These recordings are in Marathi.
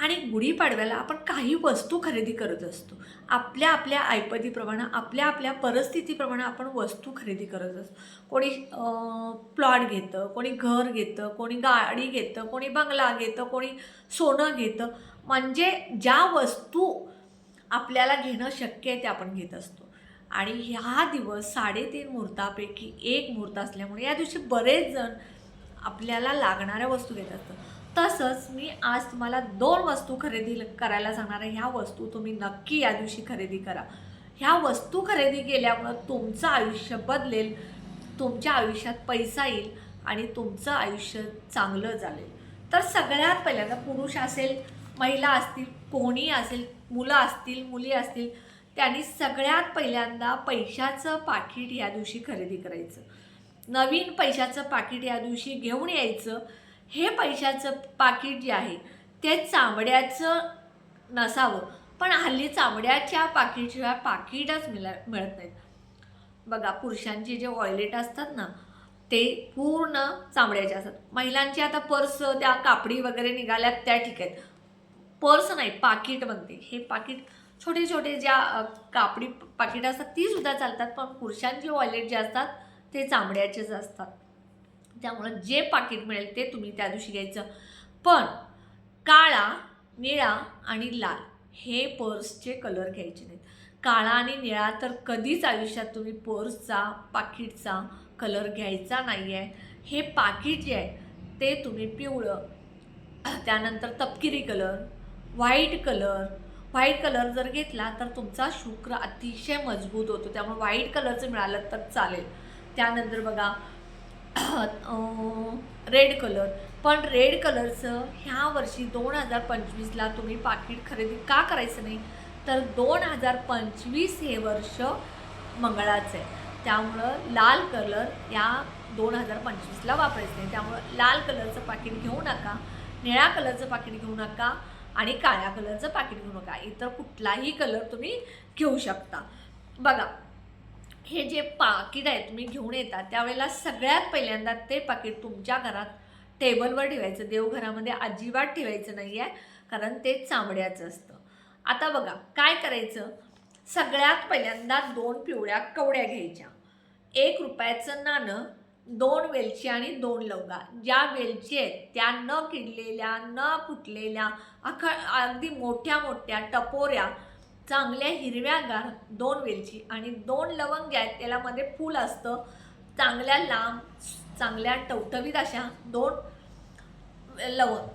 आणि गुढीपाडव्याला आपण काही वस्तू खरेदी करत असतो. आपल्या आपल्या ऐपतीप्रमाणे आपल्या आपल्या परिस्थितीप्रमाणे आपण वस्तू खरेदी करत असतो. कोणी प्लॉट घेतं कोणी घर घेतं कोणी गाडी घेतं कोणी बंगला घेतं कोणी सोनं घेतं. म्हणजे ज्या वस्तू आपल्याला घेणं शक्य आहे ते आपण घेत असतो. आणि ह्या दिवस साडेतीन मुहूर्तापैकी एक मुहूर्त असल्यामुळे या दिवशी बरेच जण आपल्याला लागणाऱ्या वस्तू घेत असतात. तसंच मी आज तुम्हाला दोन वस्तू खरेदी करायला सांगणार आहे. ह्या वस्तू तुम्ही नक्की या दिवशी खरेदी करा. ह्या वस्तू खरेदी केल्यामुळं तुमचं आयुष्य बदलेल तुमच्या आयुष्यात पैसा येईल आणि तुमचं आयुष्य चांगलं चालेल. तर सगळ्यात पहिल्यांदा पुरुष असेल महिला असतील कोणी असेल मुलं असतील मुली असतील त्यांनी सगळ्यात पहिल्यांदा पैशाचं पाकिट या दिवशी खरेदी करायचं. नवीन पैशाचं पाकिट या दिवशी घेऊन यायचं. हे पैशाचं पाकिट जे आहे ते चामड्याचं नसावं. पण हल्ली चामड्याच्या पाकिटशिवाय पाकिटच मिळा मिळत नाहीत. बघा पुरुषांचे जे वॉयलेट असतात ना ते पूर्ण चामड्याचे असतात. महिलांची आता पर्स त्या कापडी वगैरे निघाल्यात त्या ठिकाणी पर्स नाही पाकिट बनते. हे पाकिट छोटे छोटे ज्या कापडी पाकिट असतात ती सुद्धा चालतात पण पुरुषांचे वॉयलेट जे असतात ते चामड्याचेच असतात. त्यामुळं जे पाकिट मिळेल ते तुम्ही त्या दिवशी घ्यायचं. पण काळा निळा आणि लाल हे पर्सचे कलर घ्यायचे नाहीत. काळा आणि निळा तर कधीच आयुष्यात तुम्ही पर्सचा पाकिटचा कलर घ्यायचा नाही आहे हे पाकिट जे आहे ते तुम्ही पिवळं त्यानंतर तपकिरी colour white colour. White colour जर घेतला तर तुमचा शुक्र अतिशय मजबूत होतो. त्यामुळे व्हाईट कलरचं मिळालं तर चालेल. त्यानंतर बघा रेड कलर पण रेड कलरचं ह्या वर्षी दोन हजार पंचवीसला तुम्ही पाकिट खरेदी का करायचं नाही? तर दोन हजार पंचवीस हे वर्ष मंगळाचं आहे. त्यामुळं लाल कलर या दोन हजार पंचवीसला वापरायचं नाही. त्यामुळं लाल कलरचं पाकिट घेऊ नका निळ्या कलरचं पाकिट घेऊ नका आणि काळ्या कलरचं पाकिट घेऊ नका. इतर कुठलाही कलर तुम्ही घेऊ शकता. बघा हे जे पाकिट आहेत तुम्ही घेऊन येता त्यावेळेला सगळ्यात पहिल्यांदा ते पाकिट तुमच्या घरात टेबलवर ठेवायचं. देवघरामध्ये अजिबात ठेवायचं नाही आहे कारण ते चामड्याचं असतं. आता बघा काय करायचं? सगळ्यात पहिल्यांदा दोन पिवळ्या कवड्या घ्यायच्या. एक रुपयाचं नाणं दोन वेलची आणि दोन लवंगा. ज्या वेलची आहेत त्या न किडलेल्या न फुटलेल्या अख अगदी मोठ्या मोठ्या टपोऱ्या चांगल्या हिरव्यागार दोन वेलची आणि दोन लवंग ज्या आहेत त्याला मध्ये फूल असतं. चांगल्या लांब चांगल्या टवटवीत अशा दोन लवंग.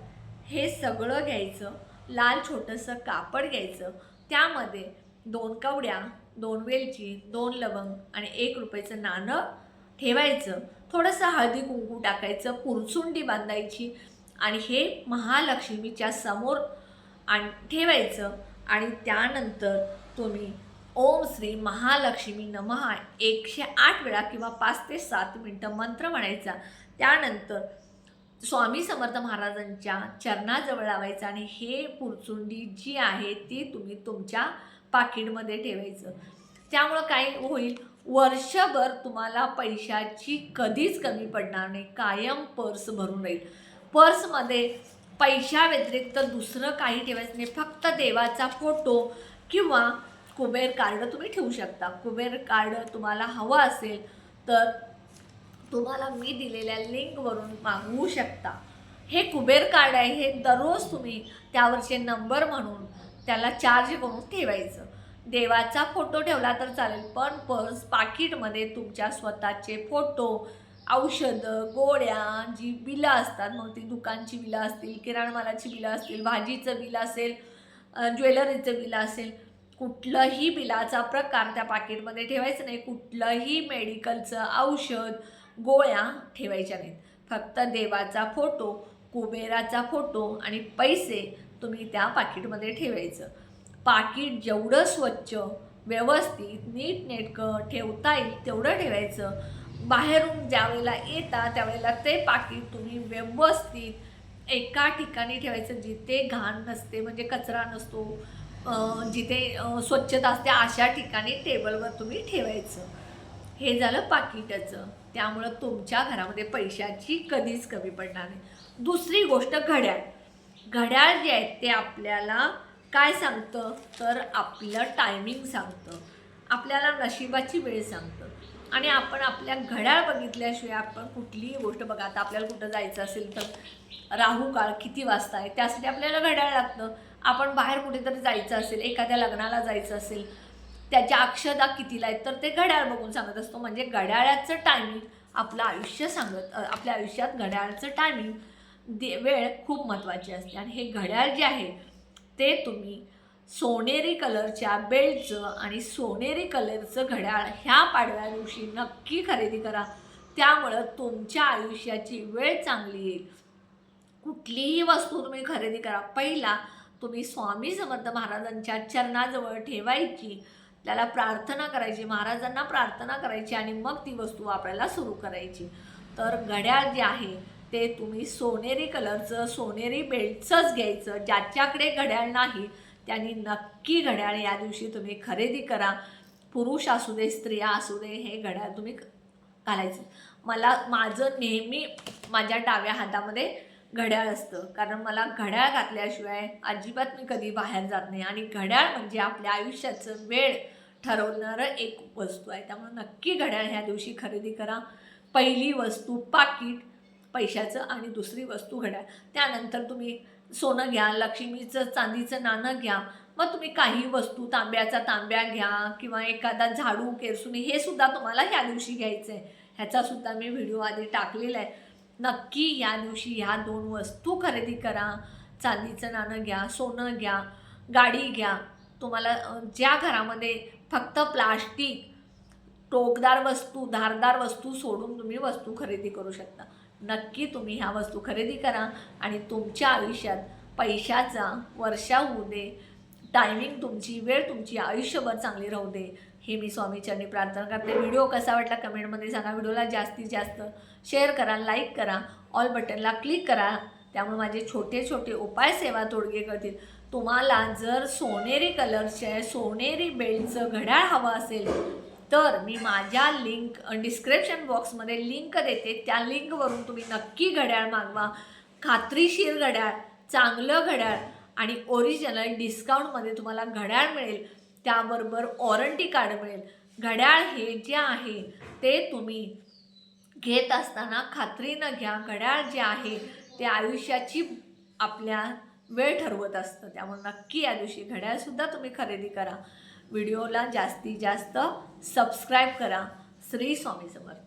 हे सगळं घ्यायचं लाल छोटंसं कापड घ्यायचं. त्यामध्ये दोन कवड्या दोन वेलची दोन लवंग आणि एक रुपयाचं नाणं ठेवायचं. थोडंसं हळदी कुंकू टाकायचं पुरचुंडी बांधायची आणि हे महालक्ष्मीच्या समोर आण ठेवायचं. आणि त्यानंतर तुम्ही ओम श्री महालक्ष्मी नमहा एकशे आठ वेळा किंवा पाच ते सात मिनटं मंत्र म्हणायचा. त्यानंतर स्वामी समर्थ महाराजांच्या चरणाजवळ लावायचं आणि हे पुरचुंडी जी आहे ती तुम्ही तुमच्या पाकिटमध्ये ठेवायचं. त्यामुळं काय होईल? वर्षभर तुम्हाला पैशाची कधीच कमी पडणार नाही. कायम पर्स भरून राहील. पर्समध्ये पैशा व्यतिरिक्त दुसरं काही ठेवायचं नाही. फक्त देवाचा फोटो किंवा कुबेर कार्ड तुम्ही ठेवू शकता. कुबेर कार्ड तुम्हाला हवं असेल तर तुम्हाला मी दिलेल्या लिंकवरून मागवू शकता. हे कुबेर कार्ड आहे हे दररोज तुम्ही त्यावरचे नंबर म्हणून त्याला चार्ज करून ठेवायचं. देवाचा फोटो ठेवला तर चालेल पण पर्स पाकिटमध्ये तुमच्या स्वतःचे फोटो औषधं गोळ्या जी बिलं असतात मग ती दुकानची बिलं असतील किराणमालाची बिलं असतील भाजीचं बिल असेल ज्वेलरीचं बिल असेल कुठलंही बिलाचा प्रकार त्या पाकिटमध्ये ठेवायचं नाही. कुठलंही मेडिकलचं औषध गोळ्या ठेवायच्या नाहीत. फक्त देवाचा फोटो कुबेराचा फोटो आणि पैसे तुम्ही त्या पाकिटमध्ये ठेवायचं. पाकिट जेवढं स्वच्छ व्यवस्थित नीटनेटकं ठेवता येईल तेवढं ठेवायचं. बाहेरून ज्यावेळेला येता त्यावेळेला ते पाकिट तुम्ही व्यवस्थित एका ठिकाणी ठेवायचं जिथे घाण नसते म्हणजे कचरा नसतो जिथे स्वच्छता असते अशा ठिकाणी टेबलवर तुम्ही ठेवायचं. हे झालं पाकिटाचं. त्यामुळं तुमच्या घरामध्ये पैशाची कधीच कमी पडणार नाही. दुसरी गोष्ट घड्याळ. घड्याळ जे आहे ते आपल्याला काय सांगतं? तर आपलं टायमिंग सांगतं. आपल्याला नशिबाची वेळ सांगतं. आणि आपण आपल्या घड्याळ बघितल्याशिवाय आपण कुठलीही गोष्ट बघा आता आपल्याला कुठं जायचं असेल तर राहू काळ किती वाजता आहे त्यासाठी आपल्याला घड्याळ लागतं. आपण बाहेर कुठेतरी जायचं असेल एखाद्या लग्नाला जायचं असेल त्याच्या अक्षदा कितीला आहेत तर ते घड्याळ बघून सांगत असतो. म्हणजे घड्याळाचं टायमिंग आपलं आयुष्य सांगत आपल्या आयुष्यात घड्याळाचं टायमिंग दे वेळ खूप महत्त्वाची असते. आणि हे घड्याळ जे आहे ते तुम्ही सोनेरी कलरच्या बेल्टचं आणि सोनेरी कलरचं घड्याळ ह्या पाडव्या दिवशी नक्की खरेदी करा. त्यामुळं तुमच्या आयुष्याची वेळ चांगली येईल. कुठलीही वस्तू तुम्ही खरेदी करा. पहिला तुम्ही स्वामी समर्थ महाराजांच्या चरणाजवळ ठेवायची. त्याला प्रार्थना करायची महाराजांना प्रार्थना करायची आणि मग ती वस्तू वापरायला सुरू करायची. तर घड्याळ जे आहे ते तुम्ही सोनेरी कलरचं सोनेरी बेल्टचंच घ्यायचं. ज्याच्याकडे घड्याळ नाही त्यांनी नक्की घड्याळ या दिवशी तुम्ही खरेदी करा. पुरुष असू दे स्त्रिया असू दे हे घड्याळ तुम्ही घालायचं. मला माझं नेहमी माझ्या डाव्या हातामध्ये घड्याळ असतं. कारण मला घड्याळ घातल्याशिवाय अजिबात मी कधी बाहेर जात नाही. आणि घड्याळ म्हणजे आपल्या आयुष्याचं वेळ ठरवणारं एक वस्तू आहे. त्यामुळे नक्की घड्याळ ह्या दिवशी खरेदी करा. पहिली वस्तू पाकिट पैशाचं आणि दुसरी वस्तू घड्याळ. त्यानंतर तुम्ही सोनं घ्या लक्ष्मीचं चांदीचं नाणं घ्या. मग तुम्ही काही वस्तू तांब्याचा तांब्या घ्या किंवा एखादा झाडू केरसुनी हे सुद्धा तुम्हाला ह्या दिवशी घ्यायचं आहे ह्याचा सुद्धा मी व्हिडिओ आधी टाकलेला आहे. नक्की या दिवशी ह्या दोन वस्तू खरेदी करा. चांदीचं नाणं घ्या सोनं घ्या गाडी घ्या. तुम्हाला ज्या घरामध्ये फक्त प्लास्टिक टोकदार वस्तू धारदार वस्तू सोडून तुम्ही वस्तू खरेदी करू शकता. नक्की तुम्ही ह्या वस्तू खरेदी करा आणि तुमच्या आयुष्यात पैशाचा वर्षा होऊ दे. टायमिंग तुमची वेळ तुमची आयुष्यभर चांगली राहू दे. हे मी स्वामीचरणी प्रार्थना करते. व्हिडिओ कसा वाटला कमेंटमध्ये सांगा. व्हिडिओला जास्तीत जास्त शेअर करा लाईक करा. ऑल बटनला क्लिक करा. त्यामुळे माझे छोटे छोटे उपाय सेवा तोडगे करतील. तुम्हाला जर सोनेरी कलरचे सोनेरी बेल्टचं घड्याळ हवं असेल तर मी माझ्या लिंक डिस्क्रिप्शन बॉक्समध्ये लिंक देते. त्या लिंकवरून तुम्ही नक्की घड्याळ मागवा. खात्रीशीर घड्याळ चांगलं घड्याळ आणि ओरिजिनल डिस्काउंटमध्ये तुम्हाला घड्याळ मिळेल. त्याबरोबर वॉरंटी कार्ड मिळेल. घड्याळ हे जे आहे ते तुम्ही घेत असताना खात्रीनं घ्या. घड्याळ जे आहे ते आयुष्याची आपल्या वेळ ठरवत असतं. त्यामुळे नक्की या दिवशी घड्याळसुद्धा तुम्ही खरेदी करा. व्हिडिओला जास्तीत जास्त सबस्क्राईब करा. श्री स्वामी समर्थ.